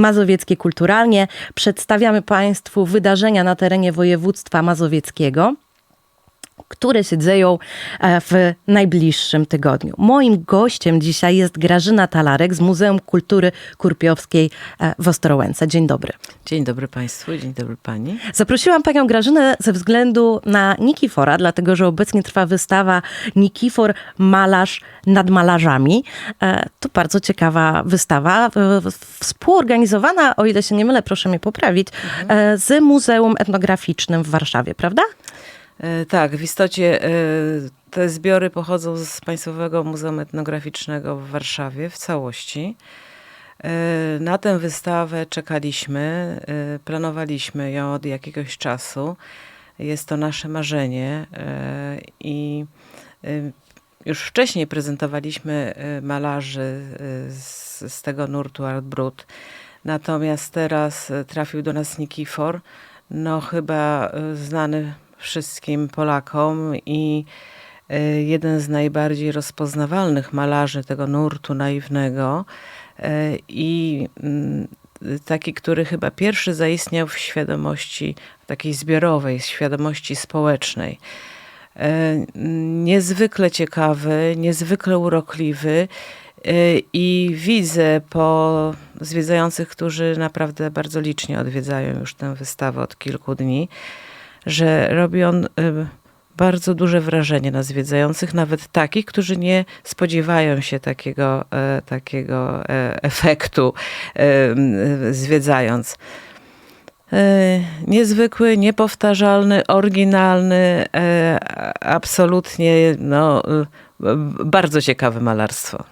Mazowieckie Kulturalnie. Przedstawiamy Państwu wydarzenia na terenie województwa mazowieckiego które się dzieją e, w najbliższym tygodniu. Moim gościem dzisiaj jest Grażyna Talarek z Muzeum Kultury Kurpiowskiej e, w Ostrołęce. Dzień dobry. Dzień dobry Państwu, dzień dobry Pani. Zaprosiłam panią Grażynę ze względu na Nikifora, dlatego że obecnie trwa wystawa Nikifor Malarz nad malarzami. E, To bardzo ciekawa wystawa, współorganizowana, o ile się nie mylę, proszę mnie poprawić, z Muzeum Etnograficznym w Warszawie, prawda? E, tak, w istocie e, te zbiory pochodzą z Państwowego Muzeum Etnograficznego w Warszawie w całości. E, Na tę wystawę czekaliśmy, planowaliśmy ją od jakiegoś czasu. Jest to nasze marzenie i już wcześniej prezentowaliśmy malarzy z, z tego nurtu Art Brut. Natomiast teraz trafił do nas Nikifor, no chyba znany wszystkim Polakom i e, jeden z najbardziej rozpoznawalnych malarzy tego nurtu naiwnego e, i mm, taki, który chyba pierwszy zaistniał w świadomości takiej zbiorowej, świadomości społecznej. E, Niezwykle ciekawy, niezwykle urokliwy i widzę po zwiedzających, którzy naprawdę bardzo licznie odwiedzają już tę wystawę od kilku dni, że robi on e, bardzo duże wrażenie na zwiedzających, nawet takich, którzy nie spodziewają się takiego, e, takiego e, efektu e, zwiedzając. Niezwykły, niepowtarzalny, oryginalny, absolutnie no, bardzo ciekawe malarstwo.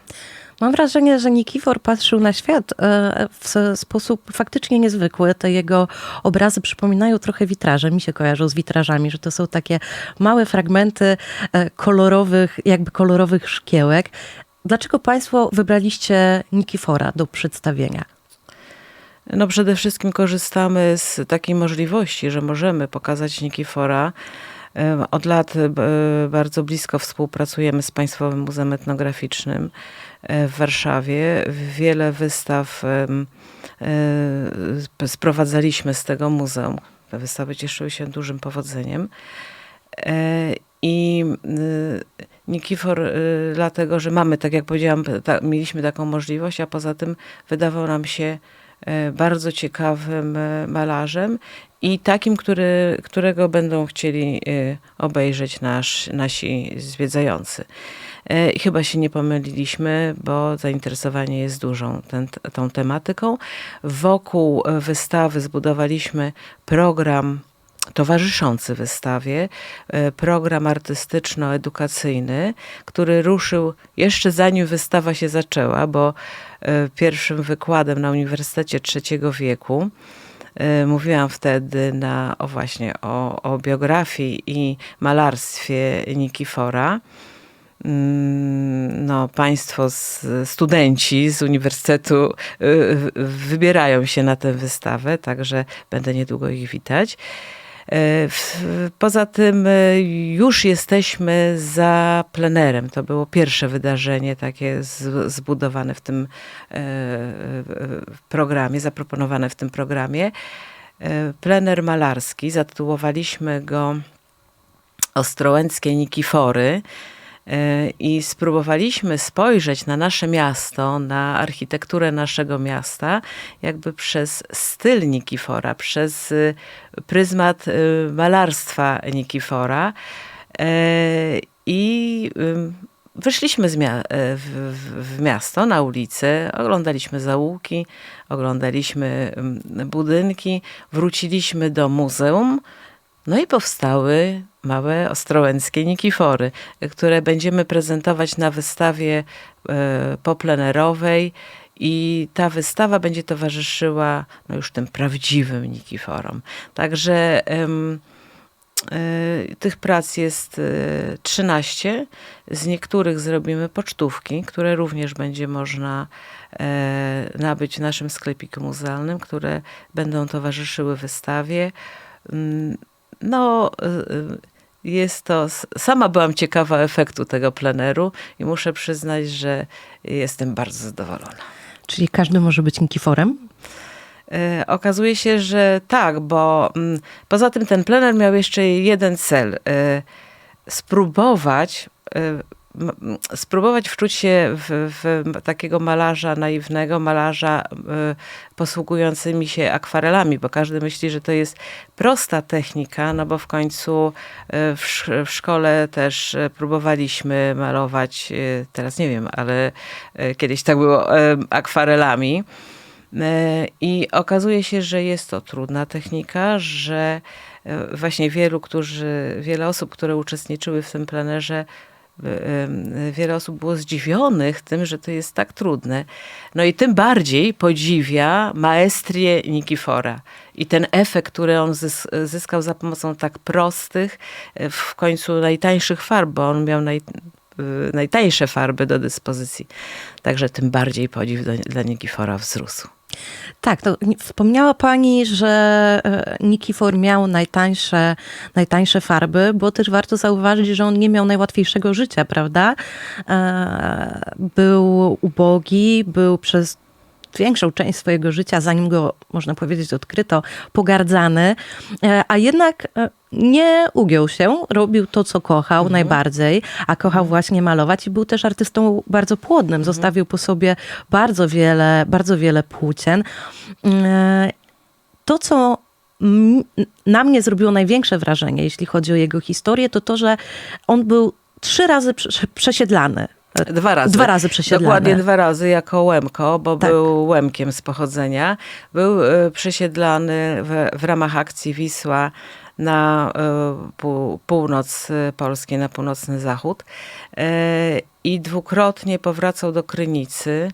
Mam wrażenie, że Nikifor patrzył na świat e, w sposób faktycznie niezwykły. Te jego obrazy przypominają trochę witraże. Mi się kojarzą z witrażami, że to są takie małe fragmenty e, kolorowych, jakby kolorowych szkiełek. Dlaczego Państwo wybraliście Nikifora do przedstawienia? No przede wszystkim korzystamy z takiej możliwości, że możemy pokazać Nikifora. Em, Od lat e, bardzo blisko współpracujemy z Państwowym Muzeum Etnograficznym e, w Warszawie. Wiele wystaw e, sprowadzaliśmy z tego muzeum. Te wystawy cieszyły się dużym powodzeniem. E, I Nikifor, dlatego że mamy, tak jak powiedziałam, ta, mieliśmy taką możliwość, a poza tym wydawał nam się e, bardzo ciekawym e, malarzem i takim, który, którego będą chcieli e, obejrzeć nasz, nasi zwiedzający. E, I chyba się nie pomyliliśmy, bo zainteresowanie jest dużą ten, tą tematyką. Wokół e, wystawy zbudowaliśmy program towarzyszący wystawie, e, program artystyczno-edukacyjny, który ruszył jeszcze zanim wystawa się zaczęła, bo e, pierwszym wykładem na Uniwersytecie Trzeciego Wieku e, mówiłam wtedy na, o właśnie o, o biografii i malarstwie Nikifora. Mm, No, państwo, z, studenci z uniwersytetu wybierają się na tę wystawę, także będę niedługo ich witać. E, Poza tym e, już jesteśmy za plenerem. To było pierwsze wydarzenie takie zbudowane w tym e, programie, zaproponowane w tym programie. Plener malarski, zatytułowaliśmy go Ostrołęckie Nikifory. E, I spróbowaliśmy spojrzeć na nasze miasto, na architekturę naszego miasta, jakby przez styl Nikifora, przez y, pryzmat y, malarstwa Nikifora. E, I wyszliśmy mia- e, w, w, miasto, na ulicę, oglądaliśmy zaułki, oglądaliśmy budynki, wróciliśmy do muzeum. No i powstały małe ostrołęckie Nikifory, które będziemy prezentować na wystawie e, poplenerowej i ta wystawa będzie towarzyszyła no już tym prawdziwym Nikiforom. Także e, tych prac jest e, 13. Z niektórych zrobimy pocztówki, które również będzie można e, nabyć w naszym sklepiku muzealnym, które będą towarzyszyły wystawie. No, y, y, jest to. Sama byłam ciekawa efektu tego pleneru i muszę przyznać, że jestem bardzo zadowolona. Czyli każdy może być Nikiforem? E, Okazuje się, że tak, bo mm, poza tym ten plener miał jeszcze jeden cel. Spróbować, spróbować wczuć się w, w takiego malarza naiwnego, malarza e, posługującymi się akwarelami, bo każdy myśli, że to jest prosta technika, no bo w końcu e, w, w szkole też e, próbowaliśmy malować, teraz nie wiem, ale kiedyś tak było, akwarelami. I okazuje się, że jest to trudna technika, że właśnie wielu, którzy, wiele osób, które uczestniczyły w tym plenerze, wiele osób było zdziwionych tym, że to jest tak trudne. No i tym bardziej podziwia maestrię Nikifora i ten efekt, który on zys- zyskał za pomocą tak prostych, e, w końcu najtańszych farb, bo on miał naj, najtańsze farby do dyspozycji. Także tym bardziej podziw do, dla Nikifora wzrósł. Tak, to ni- wspomniała Pani, że e, Nikifor miał najtańsze, najtańsze farby, bo też warto zauważyć, że on nie miał najłatwiejszego życia, prawda? E, Był ubogi, był przez większą część swojego życia, zanim go, można powiedzieć, odkryto, pogardzany, e, a jednak e, nie ugiął się, robił to, co kochał najbardziej, a kochał właśnie malować i był też artystą bardzo płodnym. Zostawił po sobie bardzo wiele, bardzo wiele płócien. E, To, co na mnie zrobiło największe wrażenie, jeśli chodzi o jego historię, to to, że on był trzy razy prze- przesiedlany. Dwa razy. Dwa razy przesiedlany. Dokładnie dwa razy jako Łemko, bo Tak. był Łemkiem z pochodzenia. Był e, przesiedlany w, w ramach akcji Wisła na e, pół, północ e, Polski, na północny zachód. I dwukrotnie powracał do Krynicy.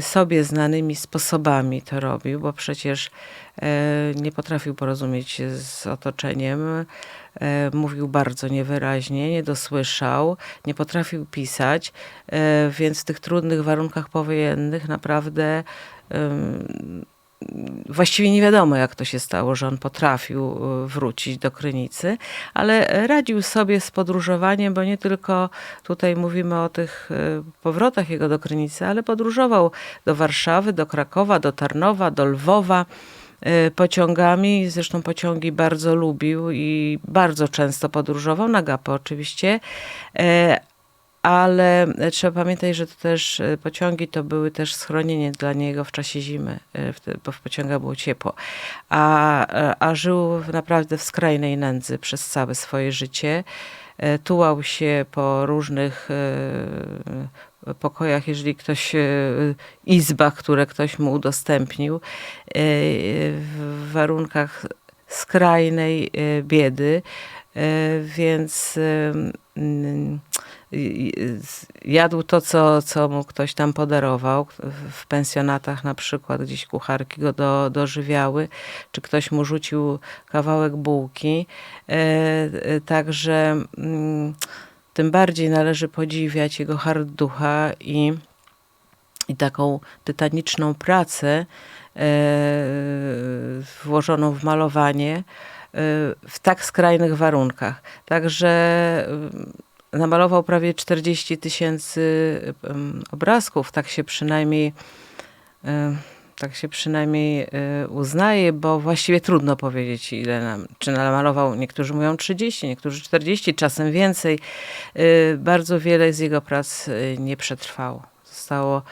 Sobie znanymi sposobami to robił, bo przecież nie potrafił porozumieć się z otoczeniem. E, Mówił bardzo niewyraźnie, nie dosłyszał, nie potrafił pisać, e, więc w tych trudnych warunkach powojennych naprawdę właściwie nie wiadomo, jak to się stało, że on potrafił e, wrócić do Krynicy, ale radził sobie z podróżowaniem, bo nie tylko tutaj mówimy o tych powrotach jego do Krynicy, ale podróżował do Warszawy, do Krakowa, do Tarnowa, do Lwowa pociągami. Zresztą pociągi bardzo lubił i bardzo często podróżował, na gapę oczywiście. E, Ale trzeba pamiętać, że to też e, pociągi to były też schronienie dla niego w czasie zimy, bo w pociągach było ciepło. A, a żył naprawdę w skrajnej nędzy przez całe swoje życie. Tułał się po różnych pokojach, jeżeli ktoś, e, izbach, które ktoś mu udostępnił, e, w warunkach skrajnej e, biedy, więc jadł to, co, co mu ktoś tam podarował. W pensjonatach na przykład gdzieś kucharki go do, dożywiały, czy ktoś mu rzucił kawałek bułki. Także tym bardziej należy podziwiać jego harducha i, i taką tytaniczną pracę e, włożoną w malowanie e, w tak skrajnych warunkach. Także e, namalował prawie 40 tysięcy obrazków, tak się przynajmniej e, tak się przynajmniej e, uznaje, bo właściwie trudno powiedzieć, ile nam, czy namalował. Niektórzy mówią 30, niektórzy 40, czasem więcej. E, Bardzo wiele z jego prac e, nie przetrwało. Zostało,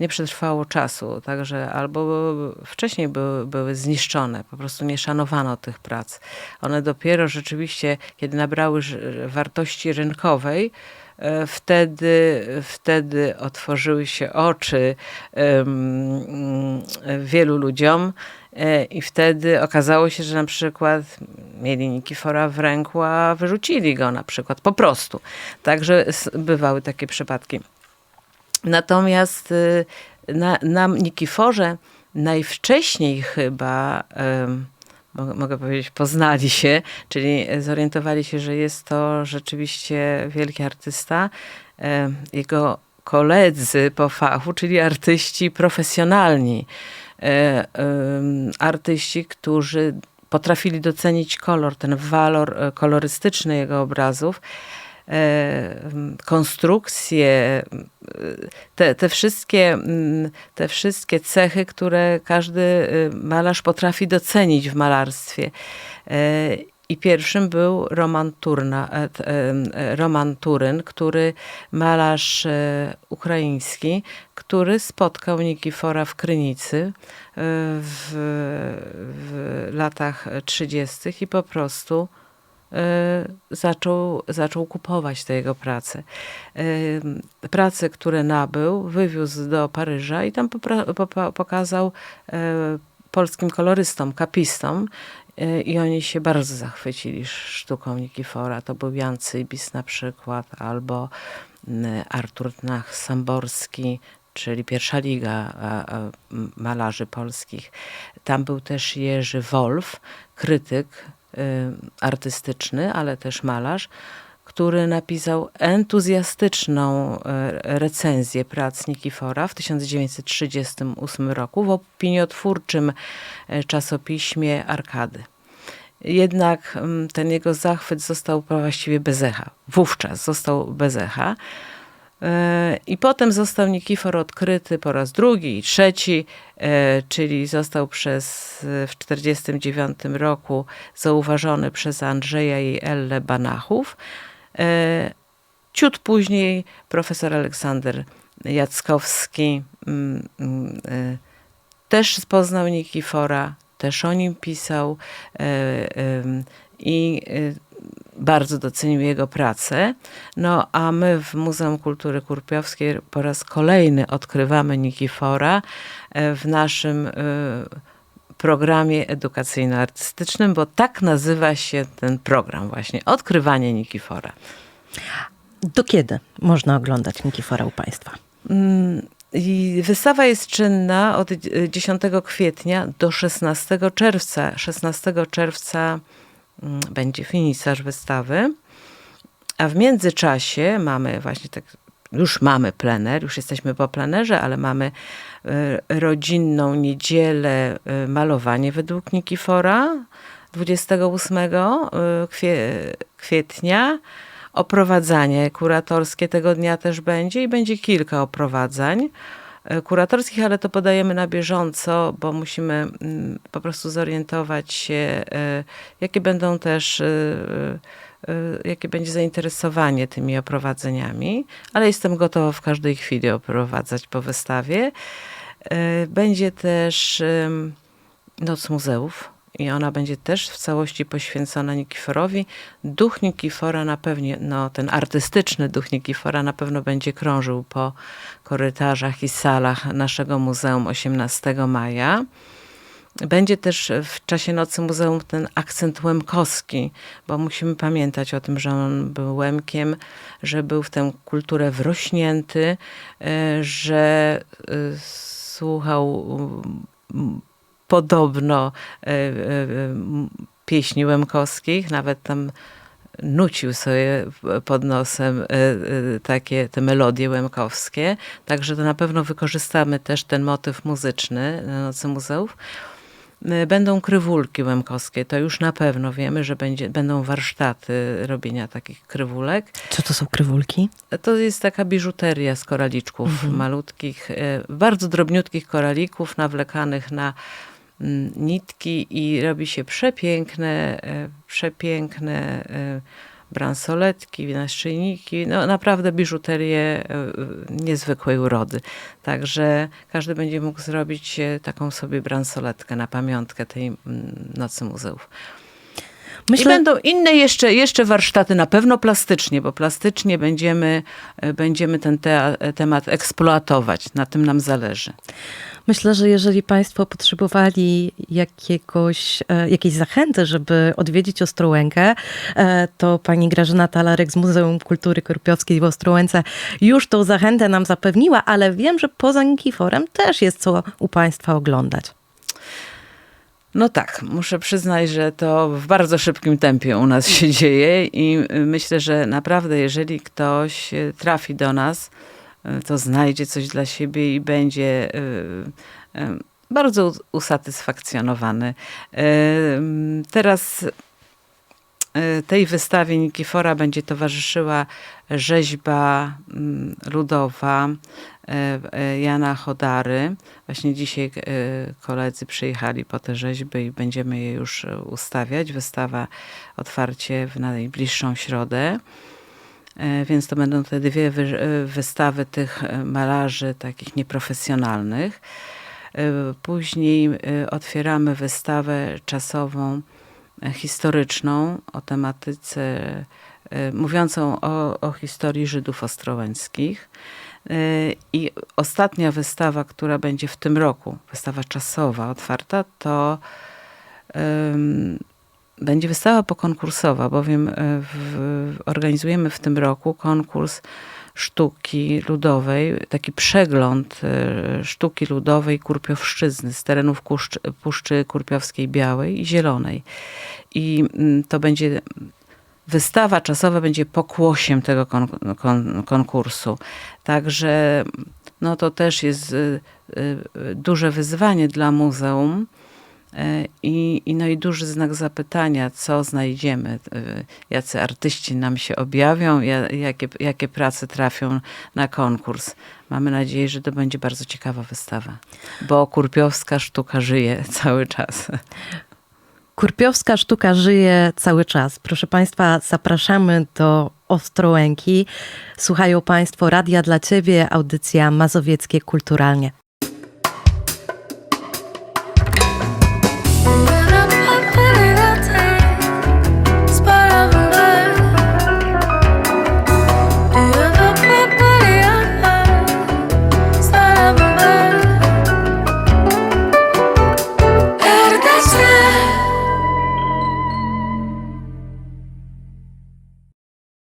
nie przetrwało czasu, także albo wcześniej były, były zniszczone, po prostu nie szanowano tych prac. One dopiero rzeczywiście, kiedy nabrały wartości rynkowej, wtedy, wtedy otworzyły się oczy em, wielu ludziom. e, I wtedy okazało się, że na przykład mieli Nikifora w ręku, a wyrzucili go na przykład po prostu. Także bywały takie przypadki. Natomiast y, na, na Nikiforze najwcześniej chyba, mo- mogę powiedzieć, poznali się, czyli zorientowali się, że jest to rzeczywiście wielki artysta. Jego koledzy po fachu, czyli artyści profesjonalni, e, artyści, którzy potrafili docenić kolor, ten walor e, kolorystyczny jego obrazów. M, konstrukcje, m, te, te, wszystkie, mm, te wszystkie cechy, które każdy y, malarz potrafi docenić w malarstwie. E, I pierwszym był Roman, Turna, e, e, Roman Turyn, który malarz e, ukraiński, który spotkał Nikifora w Krynicy e, w, w latach 30. i po prostu e, zaczął, zaczął kupować te jego prace. E, Prace, które nabył, wywiózł do Paryża i tam pokazał e, polskim kolorystom, kapistom i oni się bardzo zachwycili sztuką Nikifora. To był Jan Cybis na przykład, albo Artur Nach Samborski, czyli pierwsza liga malarzy polskich. Tam był też Jerzy Wolf, krytyk y, artystyczny, ale też malarz, który napisał entuzjastyczną e, recenzję prac Nikifora w 1938 roku w opiniotwórczym e, czasopiśmie Arkady. Jednak mm, ten jego zachwyt został właściwie bez echa. Wówczas został bez echa. I potem został Nikifor odkryty po raz drugi i trzeci, e, czyli został przez, e, w 1949 roku zauważony przez Andrzeja i Ellę Banachów. E, Ciut później profesor Aleksander Jackowski mm, mm, też poznał Nikifora, też o nim pisał i bardzo docenił jego pracę. No a my w Muzeum Kultury Kurpiowskiej po raz kolejny odkrywamy Nikifora e, w naszym e, programie edukacyjno-artystycznym, bo tak nazywa się ten program właśnie, Odkrywanie Nikifora. Do kiedy można oglądać Nikifora u Państwa? Mm, I wystawa jest czynna od y, 10 kwietnia do 16 czerwca. 16 czerwca będzie finisarz wystawy, a w międzyczasie mamy właśnie tak, już mamy plener, już jesteśmy po plenerze, ale mamy y, rodzinną niedzielę y, malowanie według Nikifora 28 y, kwie, kwietnia. Oprowadzanie kuratorskie tego dnia też będzie i będzie kilka oprowadzań e, kuratorskich, ale to podajemy na bieżąco, bo musimy mm, po prostu zorientować się, e, jakie będą też, e, e, jakie będzie zainteresowanie tymi oprowadzeniami, ale jestem gotowa w każdej chwili oprowadzać po wystawie. E, Będzie też Noc Muzeów. I ona będzie też w całości poświęcona Nikiforowi. Duch Nikifora na pewno, no, ten artystyczny duch Nikifora na pewno będzie krążył po korytarzach i salach naszego muzeum 18 maja. Będzie też w czasie Nocy Muzeum ten akcent łemkowski, bo musimy pamiętać o tym, że on był Łemkiem, że był w tę kulturę wrośnięty, e, że e, słuchał podobno e, e, pieśni łemkowskich, nawet tam nucił sobie pod nosem e, takie te melodie łemkowskie. Także to na pewno wykorzystamy też ten motyw muzyczny na Nocy Muzeów. Będą krywulki łemkowskie, to już na pewno wiemy, że będzie, będą warsztaty robienia takich krywulek. Co to są krywulki? To jest taka biżuteria z koraliczków malutkich, e, bardzo drobniutkich koralików nawlekanych na nitki i robi się przepiękne, e, przepiękne e, bransoletki, naszyjniki, no naprawdę biżuterię e, niezwykłej urody. Także każdy będzie mógł zrobić taką sobie bransoletkę na pamiątkę tej mm, Nocy Muzeów. I Myślę, będą inne jeszcze, jeszcze warsztaty, na pewno plastycznie, bo plastycznie będziemy, będziemy ten te, temat eksploatować. Na tym nam zależy. Myślę, że jeżeli Państwo potrzebowali jakiegoś, e, jakiejś zachęty, żeby odwiedzić Ostrołękę, e, to pani Grażyna Talarek z Muzeum Kultury Korpiowskiej w Ostrołęce już tą zachętę nam zapewniła, ale wiem, że poza Nikiforem też jest co u Państwa oglądać. No tak, muszę przyznać, że to w bardzo szybkim tempie u nas się dzieje i myślę, że naprawdę jeżeli ktoś y, trafi do nas, to znajdzie coś dla siebie i będzie y, y, bardzo usatysfakcjonowany. Y, Teraz y, tej wystawie Nikifora będzie towarzyszyła rzeźba ludowa y, y, Jana Chodary. Właśnie dzisiaj y, koledzy przyjechali po te rzeźby i będziemy je już y, ustawiać. Wystawa otwarcie w najbliższą środę. E, Więc to będą te dwie e, wystawy tych e, malarzy takich nieprofesjonalnych. Później otwieramy wystawę czasową historyczną o tematyce mówiącą o, o historii Żydów ostrołęckich. I ostatnia wystawa, która będzie w tym roku, wystawa czasowa otwarta, to będzie wystawa pokonkursowa, bowiem e, w, organizujemy w tym roku konkurs sztuki ludowej, taki przegląd e, sztuki ludowej Kurpiowszczyzny z terenów Kuszcz, Puszczy Kurpiowskiej Białej i Zielonej. I mm, to będzie wystawa czasowa będzie pokłosiem tego kon, kon, konkursu. Także no to też jest y, duże wyzwanie dla muzeum. E, I, i, no i duży znak zapytania, co znajdziemy, e, jacy artyści nam się objawią, ja- jakie, jakie prace trafią na konkurs. Mamy nadzieję, że to będzie bardzo ciekawa wystawa, bo kurpiowska sztuka żyje cały czas. Kurpiowska sztuka żyje cały czas. Proszę Państwa, zapraszamy do Ostrołęki. Słuchają Państwo Radia dla Ciebie, audycja Mazowieckie Kulturalnie.